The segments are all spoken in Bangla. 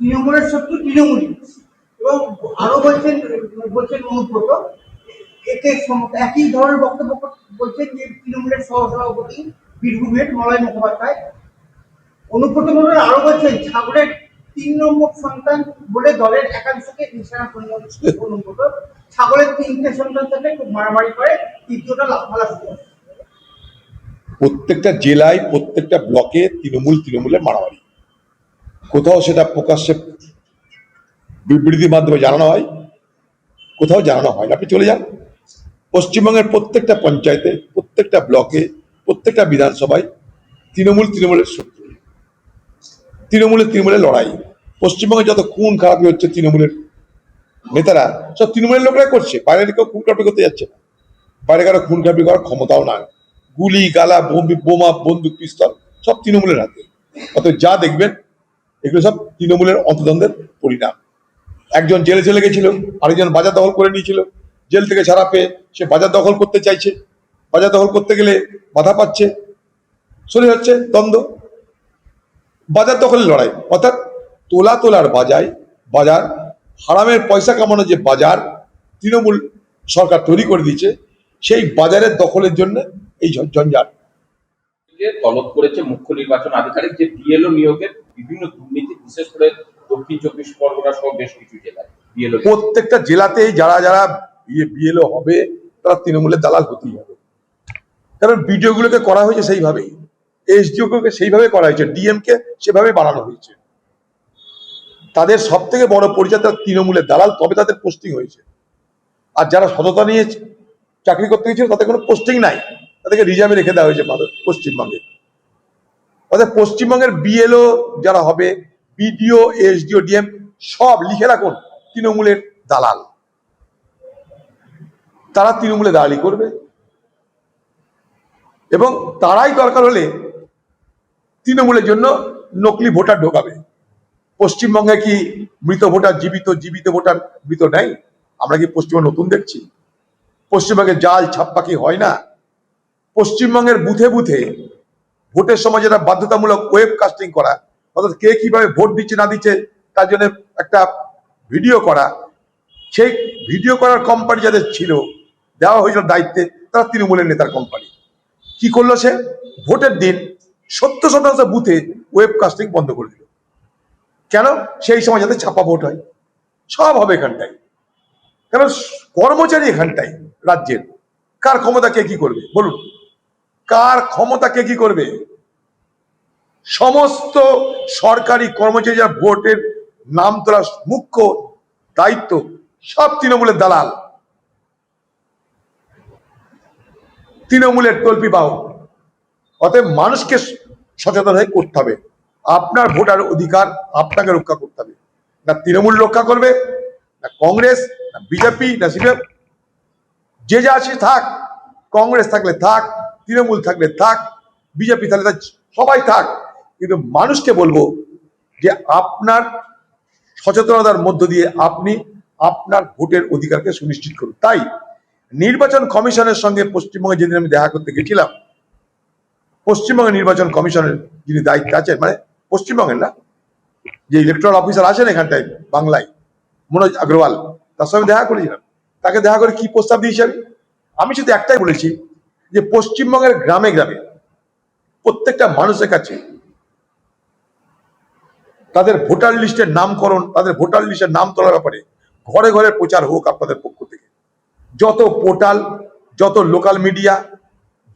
তৃণমূলের শত্রু তৃণমূলই। এবং আরও বলছেন বলছেন অনুব্রত একে একই ধরনের বক্তব্য বলছেন যে তৃণমূলের সহসভাপতি বীরভূমের মলয় মুখোপাধ্যায়। অনুব্রত মন্ডল আরও বলছেন ছাগলের তিন নম্বর সন্তান বলে দলের একাংশকে নিশানা করেছে অনুব্রত। ছাগলের তিনটে সন্তান থাকলে খুব মারামারি করে, তৃতীয়টা লাফালাফি করে। প্রত্যেকটা জেলায়, প্রত্যেকটা ব্লকে তৃণমূল তৃণমূলের মারামারি। কোথাও সেটা প্রকাশ্যে বিবৃতির মাধ্যমে জানানো হয়, কোথাও জানানো হয় না। আপনি চলে যান। পশ্চিমবঙ্গের প্রত্যেকটা পঞ্চায়েতে, প্রত্যেকটা ব্লকে, প্রত্যেকটা বিধানসভায় তৃণমূল তৃণমূলের শত্রু। তৃণমূলের তৃণমূলের লড়াই। পশ্চিমবঙ্গে যত খুন খারাপি হচ্ছে তৃণমূলের নেতারা, সব তৃণমূলের লোকরা করছে। বাইরে কেউ খুন খারাপি করতে যাচ্ছে না। বাইরে কারও খুন খারাপি করার ক্ষমতাও না গুলি, গালা, বোমা বন্দুক, পিস্তল সব তৃণমূলের হাতে। অত যা দেখবেন এগুলো সব তৃণমূলের অন্তদ্বন্দ্বের পরিণাম। একজন জেলে চলে গেছিল, আরেকজন বাজার দখল করে নিয়েছিল। জেল থেকে ছাড়া পেয়ে সে বাজার দখল করতে চাইছে। বাজার দখল করতে গেলে বাধা পাচ্ছে। শুরু হচ্ছে দ্বন্দ্ব। বাজার দখলের লড়াই, অর্থাৎ তোলা তোলার বাজার বাজার, হারামের পয়সা কামানো যে বাজার তৃণমূল সরকার তৈরি করে দিয়েছে, সেই বাজারের দখলের জন্য এই ঝঞ্ঝাট। তলব করেছে মুখ্য নির্বাচন আধিকারিক, যে বিএলও নিয়োগের বিভিন্ন দুর্নীতি, বিশেষ করে দক্ষিণ চব্বিশ পরগনা সহ বেশ কিছু জেলায় প্রত্যেকটা জেলাতেই যারা যারা বিএলও হবে, তারা তৃণমূলের দালাল হতেই হবে। কারণ বিডিও গুলোকে করা হয়েছে সেইভাবেই। এসডিও গুলোকে সেইভাবে করা হয়েছে ডিএম কে সেভাবে বানানো হয়েছে। তাদের সব থেকে বড় পরিচয় তারা তৃণমূলের দালাল, তবে তাদের পোস্টিং হয়েছে। আর যারা সততা নিয়ে চাকরি করতে গেছিল তাদের কোনো পোস্টিং নাই। তাদেরকে রিজার্ভে রেখে দেওয়া হয়েছে পশ্চিমবঙ্গে। অর্থাৎ পশ্চিমবঙ্গের বিএলও যারা হবে বিডিও এসডিও ডিএম সব লিখে রাখুন তৃণমূলের দালাল। তারা তৃণমূলে দালালি করবে। এবং তারাই দরকার হলে তৃণমূলের জন্য নকলি ভোটার ঢোকাবে। পশ্চিমবঙ্গে কি মৃত ভোটার, জীবিত জীবিত ভোটার মৃত নেই? আমরা কি পশ্চিমবঙ্গ নতুন দেখছি? পশ্চিমবঙ্গে জাল ছাপ্পা কি হয় না? পশ্চিমবঙ্গের বুথে বুথে ভোটের সময় যেটা বাধ্যতামূলক ওয়েব কাস্টিং করা, অর্থাৎ কে কীভাবে ভোট দিচ্ছে, না দিচ্ছে, তার জন্য একটা ভিডিও করা, সেই ভিডিও করার কোম্পানি যাদের ছিল, দেওয়া হয়েছিল দায়িত্বে, তারা তৃণমূলের নেতার কোম্পানি কি করল সে? ভোটের দিন সত্তর শতাংশ বুথে ওয়েব কাস্টিং বন্ধ করে দিল। কেন? সেই সময় যাতে ছাপা ভোট হয়। সব হবে এখানটায়। কারণ কর্মচারী এখানটায়, রাজ্যের। কার ক্ষমতা কে কি করবে? বলুন। কার ক্ষমতা কে কি করবে? সমস্ত সরকারি কর্মচারী যারা ভোটের নাম তোলা মুখ্য দায়িত্ব সব তৃণমূলের দালাল। তৃণমূলের তল্পি বাহক অতএব মানুষকে সচেতন হয়ে করতে হবে। আপনার ভোটার অধিকার আপনাকে রক্ষা করতে হবে। না তৃণমূল রক্ষা করবে, না কংগ্রেস, না বিজেপি, না সিপিএম। যে যা আছে থাক, কংগ্রেস থাকলে থাক তৃণমূল থাকলে থাক বিজেপি থাকলে থাক, সবাই থাক। কিন্তু মানুষকে বলব যে আপনার সচেতনতার মধ্য দিয়ে আপনি আপনার ভোটের অধিকারকে সুনিশ্চিত করুন। তাই নির্বাচন কমিশনের সঙ্গে পশ্চিমবঙ্গে যেদিন আমি দেখা করতে গেছিলাম পশ্চিমবঙ্গের নির্বাচন কমিশনের যিনি দায়িত্বে আছেন মানে পশ্চিমবঙ্গের না যে ইলেকট্রাল অফিসার আছেন এখানটায় বাংলায় মনোজ আগরওয়াল তার সঙ্গে দেখা করেছিলাম। তাকে দেখা করে কি প্রস্তাব দিয়েছি আমি? আমি শুধু একটাই বলেছি যে পশ্চিমবঙ্গের গ্রামে গ্রামে প্রত্যেকটা মানুষের কাছে তাদের ভোটার লিস্টের নামকরণ, তাদের ভোটার লিস্টের নাম তোলার ব্যাপারে ঘরে ঘরে প্রচার হোক আপনাদের পক্ষ থেকে। যত পোর্টাল, যত লোকাল মিডিয়া,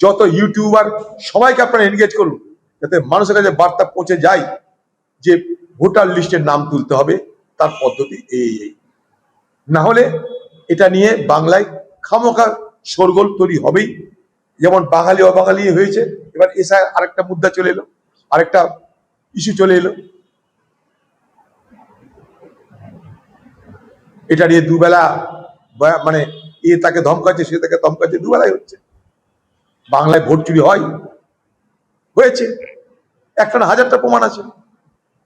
যত ইউটিউবার, সবাইকে আপনারা এনগেজ করুন, যাতে মানুষের কাছে বার্তা পৌঁছে যায় যে ভোটার লিস্টের নাম তুলতে হবে, তার পদ্ধতি এই এই। না হলে এটা নিয়ে বাংলায় খামোখা শোরগোল তৈরি হবেই। যেমন বাঙালি, অবাঙালি হয়েছে, এবার এসা আরেকটা মুদ্রা চলে এলো, আরেকটা ইস্যু চলে এলো। এটা নিয়ে দুবেলা মানে এ তাকে ধমকাচ্ছে, সে তাকে ধমকাচ্ছে, দুবেলাই হচ্ছে। বাংলায় ভোট চুরি হয়, হয়েছে। একটা না হাজারটা প্রমাণ আছে।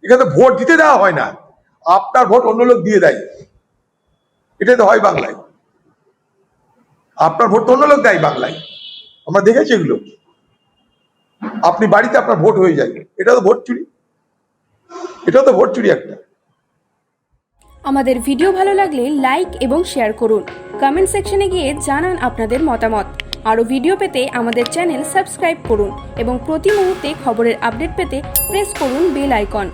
এখানে ভোট দিতে দেওয়া হয় না। আপনার ভোট অন্য লোক দিয়ে দেয়। এটাই তো হয় বাংলায়। আপনার ভোট অন্য লোক দেয় বাংলায়। আমরা দেখেছি এগুলো। আপনি বাড়িতে আপনার ভোট হয়ে যায়। এটা তো ভোট চুরি। এটাও তো ভোট চুরি একটা। আমাদের ভিডিও ভালো লাগলে লাইক এবং শেয়ার করুন। কমেন্ট সেকশনে গিয়ে জানান আপনাদের মতামত। আরও ভিডিও পেতে আমাদের চ্যানেল সাবস্ক্রাইব করুন এবং প্রতি মুহূর্তে খবরের আপডেট পেতে প্রেস করুন বেল আইকন।